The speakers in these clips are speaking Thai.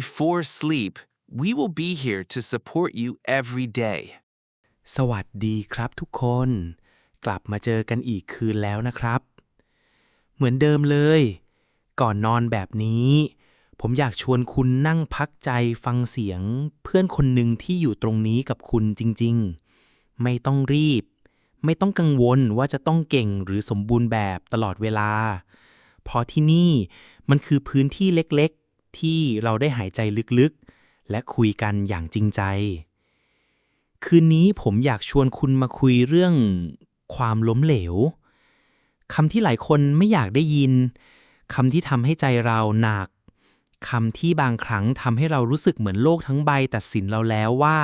Before sleep, we will be here to support you every day. สวัสดีครับทุกคน กลับมาเจอกันอีกคืนแล้วนะครับ เหมือนเดิมเลย ก่อนนอนแบบนี้ ผมอยากชวนคุณนั่งพักใจฟังเสียง เพื่อนคนหนึ่งที่อยู่ตรงนี้กับคุณจริง ๆ ไม่ต้องรีบ ไม่ต้องกังวลว่าจะต้องเก่งหรือสมบูรณ์แบบตลอดเวลา เพราะที่นี่มันคือพื้นที่เล็กๆ ที่เราได้หายใจลึกๆ และคุยกันอย่างจริงใจ คืนนี้ผมอยากชวนคุณมาคุยเรื่องความล้มเหลวคำที่หลายคนไม่อยากได้ยินคำที่ทำให้ใจเราหนักคำที่บางครั้งทำให้เรารู้สึกเหมือนโลกทั้งใบตัดสินเราแล้วว่า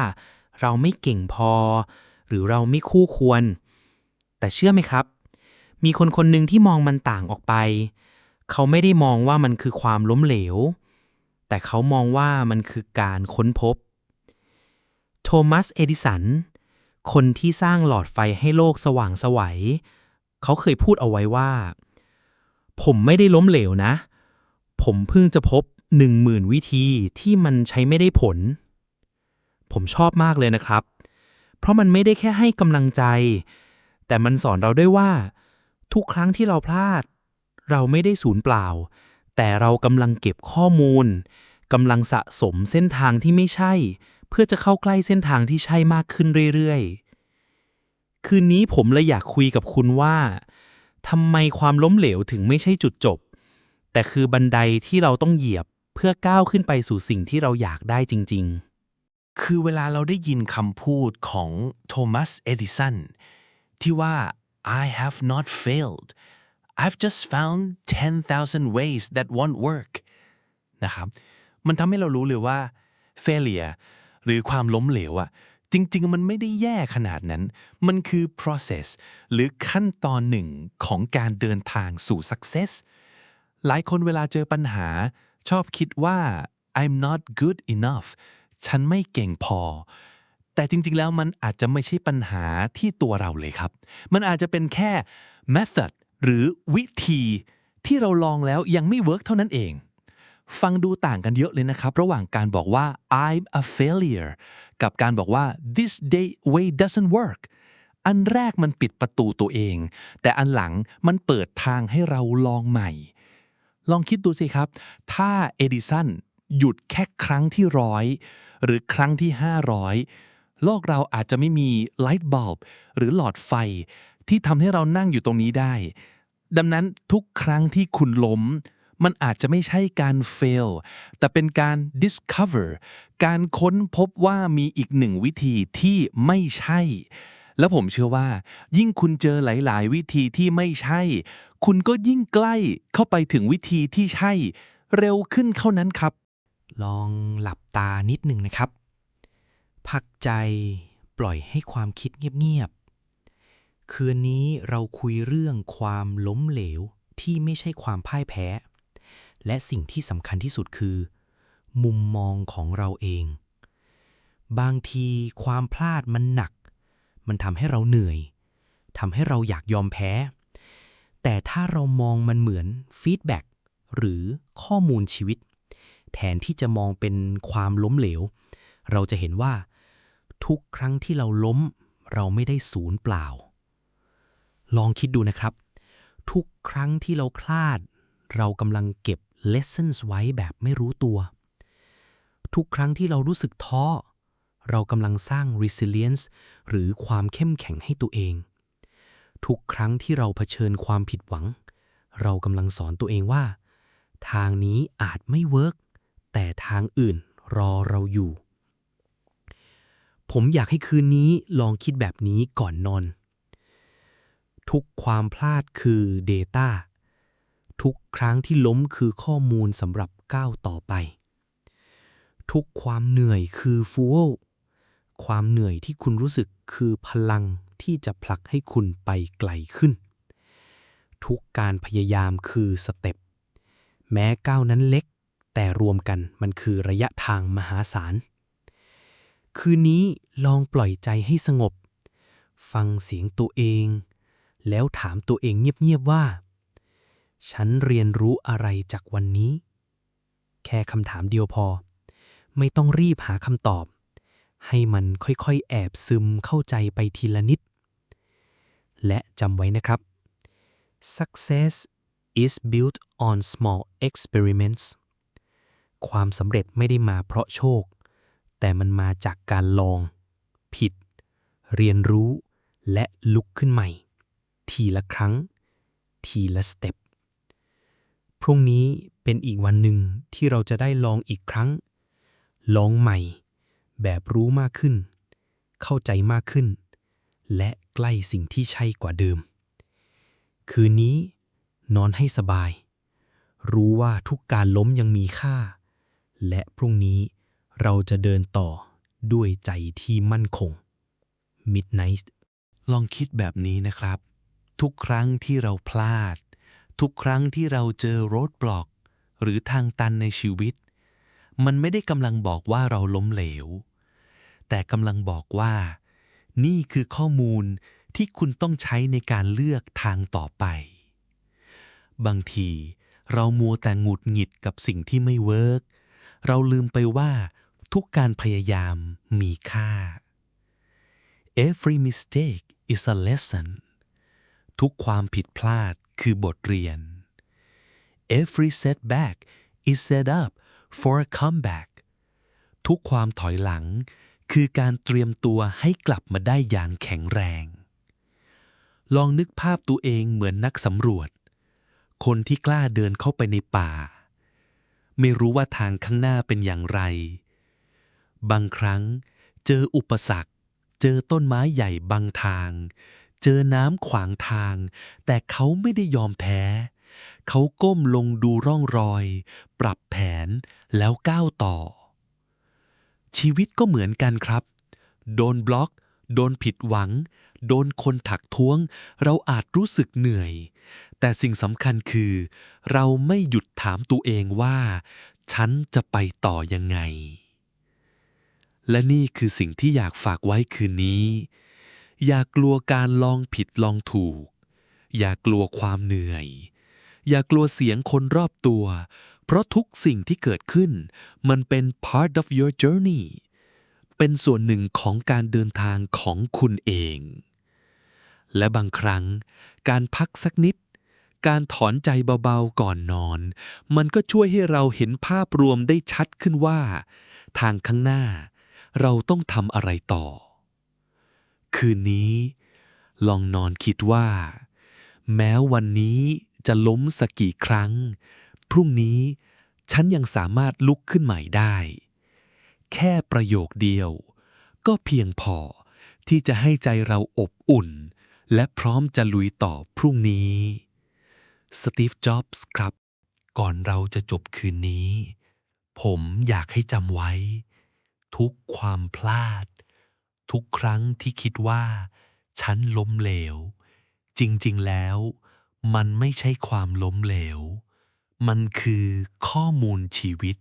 เราไม่เก่งพอ หรือเราไม่คู่ควร แต่เชื่อไหมครับ มีคนคนหนึ่งที่มองมันต่างออกไป เขาไม่ได้มองว่ามันคือความล้มเหลว แต่เขามองว่ามันคือการค้นพบ โทมัส เอดิสัน คนที่สร้างหลอดไฟให้โลกสว่างสวัย เขาเคยพูดเอาไว้ว่า ผมไม่ได้ล้มเหลวนะ ผมเพิ่งจะพบหนึ่งหมื่นวิธีที่มันใช้ไม่ได้ผล ผมชอบมากเลยนะครับ เพราะมันไม่ได้แค่ให้กำลังใจ แต่มันสอนเราด้วยว่า ทุกครั้งที่เราพลาด เราไม่ได้สูญเปล่า แต่เรากำลังเก็บข้อมูลกำลังสะสมเส้นทางที่ไม่ใช่ เพื่อจะเข้าใกล้เส้นทางที่ใช่มากขึ้นเรื่อยๆ คืนนี้ผมเลยอยากคุยกับคุณว่าทำไมความล้มเหลวถึงไม่ใช่จุดจบ แต่คือบันไดที่เราต้องเหยียบเพื่อก้าวขึ้นไปสู่สิ่งที่เราอยากได้จริง ๆ คือเวลาเราได้ยินคำพูดของโทมัส เอดิสันที่ว่า I have not failed I've just found 10,000 ways that won't work นะครับ มันทำให้เรารู้เลยว่า failure หรือความล้มเหลวอะจริง ๆ มันไม่ได้แย่ขนาดนั้น มันคือ process หรือขั้นตอนหนึ่งของการเดินทางสู่ success หลายคนเวลาเจอปัญหา ชอบคิดว่า I'm not good enough ฉันไม่เก่งพอ แต่จริง ๆ แล้วมันอาจจะไม่ใช่ปัญหาที่ตัวเราเลยครับ มันอาจจะเป็นแค่ method หรือวิธีที่เราลองแล้วยังไม่เวิร์กเท่านั้นเอง ฟังดูต่างกันเยอะเลยนะครับ ระหว่างการบอกว่า I'm a failure กับการบอกว่า this day way doesn't work อันแรกมันปิดประตูตัวเอง แต่อันหลังมันเปิดทางให้เราลองใหม่ ลองคิดดูสิครับ ถ้าเอดิสันหยุดแค่ครั้งที่ร้อยหรือครั้งที่ 500 โลกเราอาจจะไม่มีไลท์บัลบหรือหลอดไฟ ที่ทำให้เรานั่งอยู่ตรงนี้ได้ ดังนั้นทุกครั้งที่คุณล้ม มันอาจจะไม่ใช่การ fail แต่เป็นการ discover การค้นพบว่ามีอีกหนึ่งวิธีที่ไม่ใช่ แล้วผมเชื่อว่า ยิ่งคุณเจอหลาย ๆ วิธีที่ไม่ใช่ คุณก็ยิ่งใกล้เข้าไปถึงวิธีที่ใช่ เร็วขึ้นเข้านั้นครับ ลองหลับตานิดหนึ่งนะครับ พักใจปล่อยให้ความคิดเงียบๆ คืนนี้เราคุยเรื่องความล้มเหลวที่ไม่ใช่ความพ่ายแพ้ และสิ่งที่สำคัญที่สุดคือ มุมมองของเราเอง บางทีความพลาดมันหนัก มันทำให้เราเหนื่อยทำให้เราอยากยอมแพ้ แต่ถ้าเรามองมันเหมือนฟีดแบ็กหรือข้อมูลชีวิต แทนที่จะมองเป็นความล้มเหลว เราจะเห็นว่า ทุกครั้งที่เราล้ม เราไม่ได้ศูนย์เปล่า ลองคิดดูนะครับ ทุกครั้งที่เราคลาด เรากำลังเก็บ lessons ไว้แบบไม่รู้ตัว ทุกครั้งที่เรารู้สึกท้อ เรากำลังสร้าง resilience หรือความเข้มแข็งให้ตัวเอง ทุกครั้งที่เราเผชิญความผิดหวัง เรากำลังสอนตัวเองว่า ทางนี้อาจไม่เวิร์กแต่ทางอื่นรอเราอยู่ ผมอยากให้คืนนี้ลองคิดแบบนี้ก่อนนอน ทุกความพลาดคือ Data ทุกครั้งที่ล้มคือข้อมูลสำหรับก้าวต่อไป ทุกความเหนื่อยคือฟูลความเหนื่อยที่คุณรู้สึกคือพลังที่จะผลักให้คุณไปไกลขึ้น ทุกการพยายามคือสเต็ปแม้ก้าวนั้นเล็ก แต่รวมกันมันคือระยะทางมหาศาล คืนนี้ลองปล่อยใจให้สงบ ฟังเสียงตัวเอง แล้วถามตัวเองเงียบๆว่า ฉันเรียนรู้อะไรจากวันนี้ แค่คำถามเดียวพอ ไม่ต้องรีบหาคำตอบ ให้มันค่อยๆ แอบซึมเข้าใจไปทีละนิด และจำไว้นะครับ success is built on small experiments ความสำเร็จไม่ได้มาเพราะโชค แต่มันมาจากการลอง ผิด เรียนรู้ และลุกขึ้นใหม่ ทีละครั้ง ทีละสเต็ปพรุ่งนี้เป็นอีกวันหนึ่งที่เราจะได้ลองอีกครั้ง ลองใหม่ แบบรู้มากขึ้น เข้าใจมากขึ้น และใกล้สิ่งที่ใช่กว่าเดิม คืนนี้นอนให้สบาย รู้ว่าทุกการล้มยังมีค่า และพรุ่งนี้เราจะเดินต่อด้วยใจที่มั่นคง Midnight ลองคิดแบบนี้นะครับ ทุกครั้งที่เราพลาด ทุกครั้งที่เราเจอโรดบล็อก หรือทางตันในชีวิต มันไม่ได้กำลังบอกว่าเราล้มเหลว แต่กำลังบอกว่า นี่คือข้อมูลที่คุณต้องใช้ในการเลือกทางต่อไป บางทีเรามัวแต่หงุดหงิดกับสิ่งที่ไม่เวิร์กเราลืมไปว่าทุกการพยายามมีค่า Every mistake is a lesson ทุกความผิดพลาดคือบทเรียน Every setback is set up for a comeback ทุกความถอยหลัง คือการเตรียมตัวให้กลับมาได้อย่างแข็งแรง ลองนึกภาพตัวเองเหมือนนักสำรวจ คนที่กล้าเดินเข้าไปในป่า ไม่รู้ว่าทางข้างหน้าเป็นอย่างไร บางครั้งเจออุปสรรค เจอต้นไม้ใหญ่บังทาง เจอน้ำขวางทาง แต่เขาไม่ได้ยอมแพ้ เขาก้มลงดูร่องรอย ปรับแผนแล้วก้าวต่อ ชีวิตก็เหมือนกันครับ โดนบล็อก โดนผิดหวัง โดนคนถักท้วง เราอาจรู้สึกเหนื่อย แต่สิ่งสำคัญคือ เราไม่หยุดถามตัวเองว่า ฉันจะไปต่อยังไงและนี่คือสิ่งที่อยากฝากไว้คืนนี้ อย่ากลัวการลองผิดลองถูก อย่ากลัวความเหนื่อย อย่ากลัวเสียงคนรอบตัว เพราะทุกสิ่งที่เกิดขึ้น มันเป็น part of your journey เป็นส่วนหนึ่งของการเดินทางของคุณเอง และบางครั้ง การพักสักนิด การถอนใจเบาๆก่อนนอน มันก็ช่วยให้เราเห็นภาพรวมได้ชัดขึ้นว่า ทางข้างหน้า เราต้องทำอะไรต่อ คืนนี้ ลองนอนคิดว่า แม้วันนี้จะล้มสักกี่ครั้ง พรุ่งนี้ฉันยังสามารถลุกขึ้นใหม่ได้ แค่ประโยคเดียว ก็เพียงพอที่จะให้ใจเราอบอุ่น และพร้อมจะลุยต่อพรุ่งนี้สตีฟ จ็อบส์ครับ ก่อนเราจะจบคืนนี้ ผมอยากให้จำไว้ ทุกความพลาด ทุกครั้งที่คิดว่า ฉันล้มเหลว จริงๆแล้ว มันไม่ใช่ความล้มเหลว มันคือข้อมูลชีวิต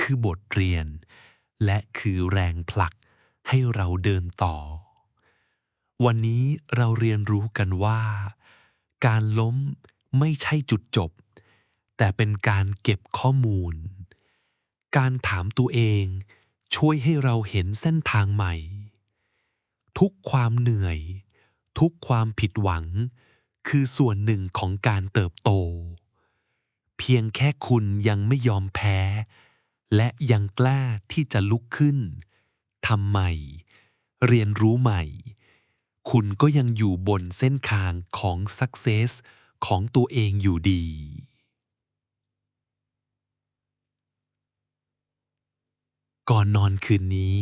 คือบทเรียน และคือแรงผลักให้เราเดินต่อ วันนี้เราเรียนรู้กันว่า การล้มไม่ใช่จุดจบ แต่เป็นการเก็บข้อมูล การถามตัวเองช่วยให้เราเห็นเส้นทางใหม่ ทุกความเหนื่อย ทุกความผิดหวัง คือส่วนหนึ่งของการเติบโต เพียงแค่คุณยังไม่ยอมแพ้ และยังกล้าที่จะลุกขึ้นทำใหม่ เรียนรู้ใหม่ คุณก็ยังอยู่บนเส้นทางของ success ของตัวเองอยู่ดี ก่อนนอนคืนนี้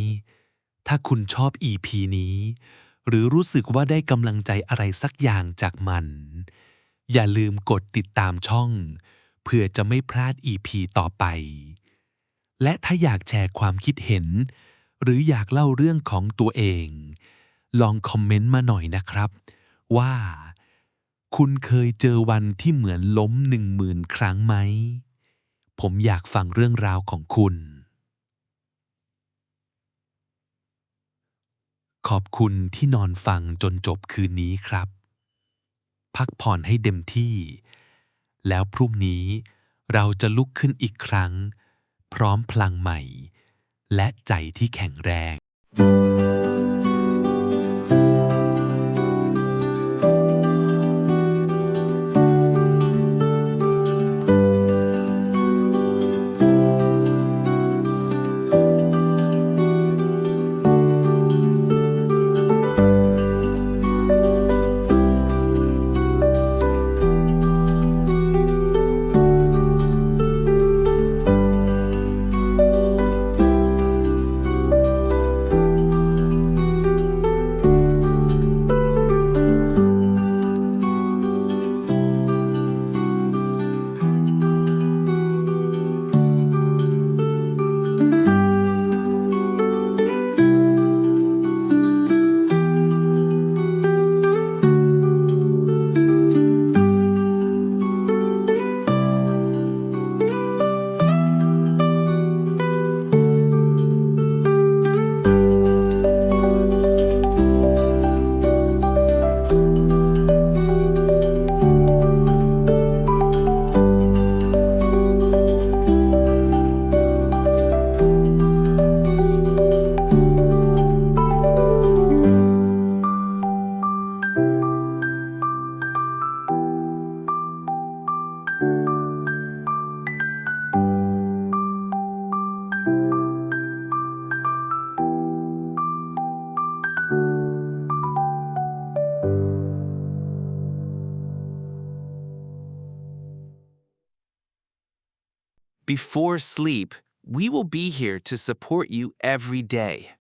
ถ้าคุณชอบ EP นี้ หรือรู้สึกว่าได้กำลังใจอะไรสักอย่างจากมัน อย่าลืมกดติดตามช่อง เพื่อจะไม่พลาด EP ต่อไป และถ้าอยากแชร์ความคิดเห็น หรืออยากเล่าเรื่องของตัวเอง ลองคอมเมนต์มาหน่อยนะครับ ว่า คุณเคยเจอวันที่เหมือนล้มหนึ่งหมื่นครั้งไหม ผมอยากฟังเรื่องราวของคุณ ขอบคุณที่นอนฟังจนจบคืนนี้ครับ พักผ่อนให้เต็มที่ แล้วพรุ่งนี้เราจะลุกขึ้นอีกครั้ง พร้อมพลังใหม่ และใจที่แข็งแรง Before sleep, we will be here to support you every day.